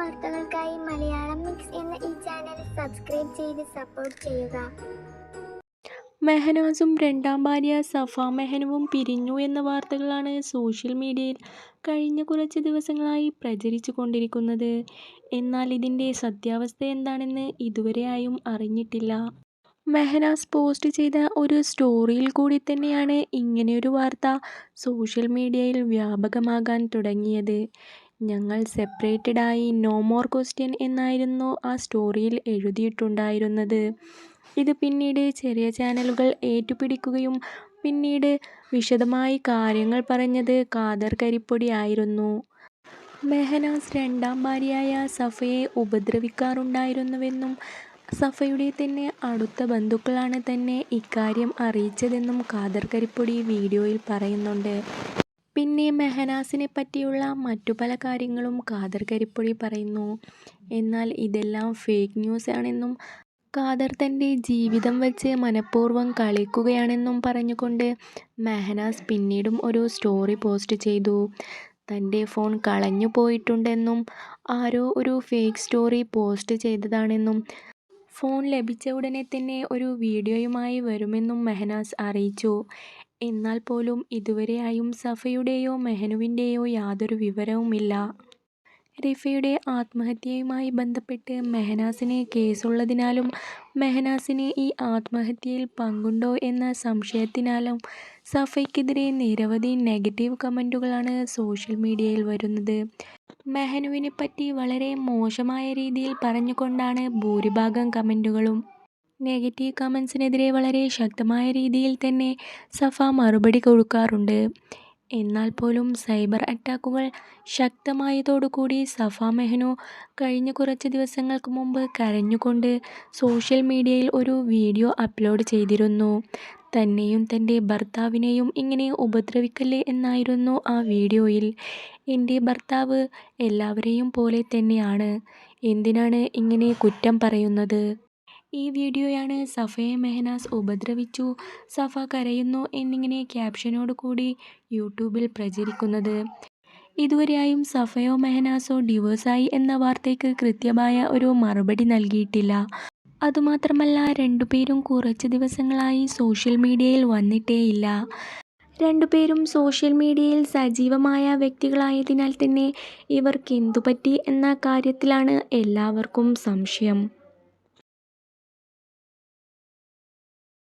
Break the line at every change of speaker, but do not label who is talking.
വാർത്തകൾക്കായി മലയാളം മിക്സ് എന്ന ഈ ചാനൽ സബ്സ്ക്രൈബ് ചെയ്ത് സപ്പോർട്ട് ചെയ്യുക
മെഹനാസും രണ്ടാം ഭാര്യ സഫ മെഹനുവും പിരിഞ്ഞു എന്ന വാർത്തകളാണ് സോഷ്യൽ മീഡിയയിൽ കഴിഞ്ഞ കുറച്ച് ദിവസങ്ങളായി പ്രചരിച്ചു കൊണ്ടിരിക്കുന്നത്. എന്നാൽ ഇതിന്റെ സത്യാവസ്ഥ എന്താണെന്ന് ഇതുവരെയായും അറിഞ്ഞിട്ടില്ല. മെഹനാസ് പോസ്റ്റ് ചെയ്ത ഒരു സ്റ്റോറിയിൽ കൂടി തന്നെയാണ് ഇങ്ങനെയൊരു വാർത്ത സോഷ്യൽ മീഡിയയിൽ വ്യാപകമാകാൻ തുടങ്ങിയത്. ഞങ്ങൾ സെപ്പറേറ്റഡായി നോ മോർ ക്വസ്റ്റ്യൻ എന്നായിരുന്നു ആ സ്റ്റോറിയിൽ എഴുതിയിട്ടുണ്ടായിരുന്നത്. ഇത് പിന്നീട് ചെറിയ ചാനലുകൾ ഏറ്റുപിടിക്കുകയും പിന്നീട് വിശദമായി കാര്യങ്ങൾ പറഞ്ഞത് കാദർ കരിപ്പൊടി ആയിരുന്നു. മെഹനാസ് രണ്ടാം ഭാര്യയായ സഫയെ ഉപദ്രവിക്കാറുണ്ടായിരുന്നുവെന്നും സഫയുടെ തന്നെ അടുത്ത ബന്ധുക്കളാണ് തന്നെ ഇക്കാര്യം അറിയിച്ചതെന്നും കാദർ കരിപ്പൊടി വീഡിയോയിൽ പറയുന്നുണ്ട്. പിന്നെ മെഹനാസിനെ പറ്റിയുള്ള മറ്റു പല കാര്യങ്ങളും ഖാദർ കരിപ്പൊഴി പറയുന്നു. എന്നാൽ ഇതെല്ലാം ഫേക്ക് ന്യൂസ് ആണെന്നും ഖാദർ തന്റെ ജീവിതം വച്ച് മനഃപൂർവം കളിക്കുകയാണെന്നും പറഞ്ഞുകൊണ്ട് മെഹനാസ് പിന്നീടും ഒരു സ്റ്റോറി പോസ്റ്റ് ചെയ്തു. തന്റെ ഫോൺ കളഞ്ഞു പോയിട്ടുണ്ടെന്നും ആരോ ഒരു ഫേക്ക് സ്റ്റോറി പോസ്റ്റ് ചെയ്തതാണെന്നും ഫോൺ ലഭിച്ച ഉടനെ തന്നെ ഒരു വീഡിയോയുമായി വരുമെന്നും മെഹനാസ് അറിയിച്ചു. എന്നാൽ പോലും ഇതുവരെയായും സഫയുടെയോ മെഹനുവിന്റെയോ യാതൊരു വിവരവുമില്ല. റിഫയുടെ ആത്മഹത്യയുമായി ബന്ധപ്പെട്ട് മെഹനാസിന് കേസുള്ളതിനാലും മെഹനാസിന് ഈ ആത്മഹത്യയിൽ പങ്കുണ്ടോ എന്ന സംശയത്തിനാലും സഫയ്ക്കെതിരെ നിരവധി നെഗറ്റീവ് കമന്റുകളാണ് സോഷ്യൽ മീഡിയയിൽ വരുന്നത്. മെഹനുവിനെ പറ്റി വളരെ മോശമായ രീതിയിൽ പറഞ്ഞുകൊണ്ടാണ് ഭൂരിഭാഗം കമന്റുകളും. നെഗറ്റീവ് കമൻസിനെതിരെ വളരെ ശക്തമായ രീതിയിൽ തന്നെ സഫ മറുപടി കൊടുക്കാറുണ്ട്. എന്നാൽ പോലും സൈബർ അറ്റാക്കുകൾ ശക്തമായതോടുകൂടി സഫ മെഹനു കഴിഞ്ഞ കുറച്ച് ദിവസങ്ങൾക്ക് മുമ്പ് കരഞ്ഞുകൊണ്ട് സോഷ്യൽ മീഡിയയിൽ ഒരു വീഡിയോ അപ്ലോഡ് ചെയ്തിരുന്നു. തന്നെയും തന്റെ ഭർത്താവിനെയും ഇങ്ങനെ ഉപദ്രവിക്കല്ലേ എന്നായിരുന്നു ആ വീഡിയോയിൽ. എന്റെ ഭർത്താവ് എല്ലാവരെയും പോലെ തന്നെയാണ്. എന്തിനാണ് ഇങ്ങനെ കുറ്റം പറയുന്നത്. ഈ വീഡിയോയാണ് സഫയെ മെഹനാസ് ഉപദ്രവിച്ചു സഫ കരയുന്നു എന്നിങ്ങനെ ക്യാപ്ഷനോട് കൂടി യൂട്യൂബിൽ പ്രചരിക്കുന്നത്. ഇതുവരെയായും സഫയോ മെഹനാസോ ഡിവോഴ്സായി എന്ന വാർത്തയ്ക്ക് കൃത്യമായ ഒരു മറുപടി നൽകിയിട്ടില്ല. അതുമാത്രമല്ല രണ്ടുപേരും കുറച്ച് ദിവസങ്ങളായി സോഷ്യൽ മീഡിയയിൽ വന്നിട്ടേയില്ല. രണ്ടുപേരും സോഷ്യൽ മീഡിയയിൽ സജീവമായ വ്യക്തികളായതിനാൽ തന്നെ ഇവർക്ക് എന്തുപറ്റി എന്ന കാര്യത്തിലാണ് എല്ലാവർക്കും സംശയം.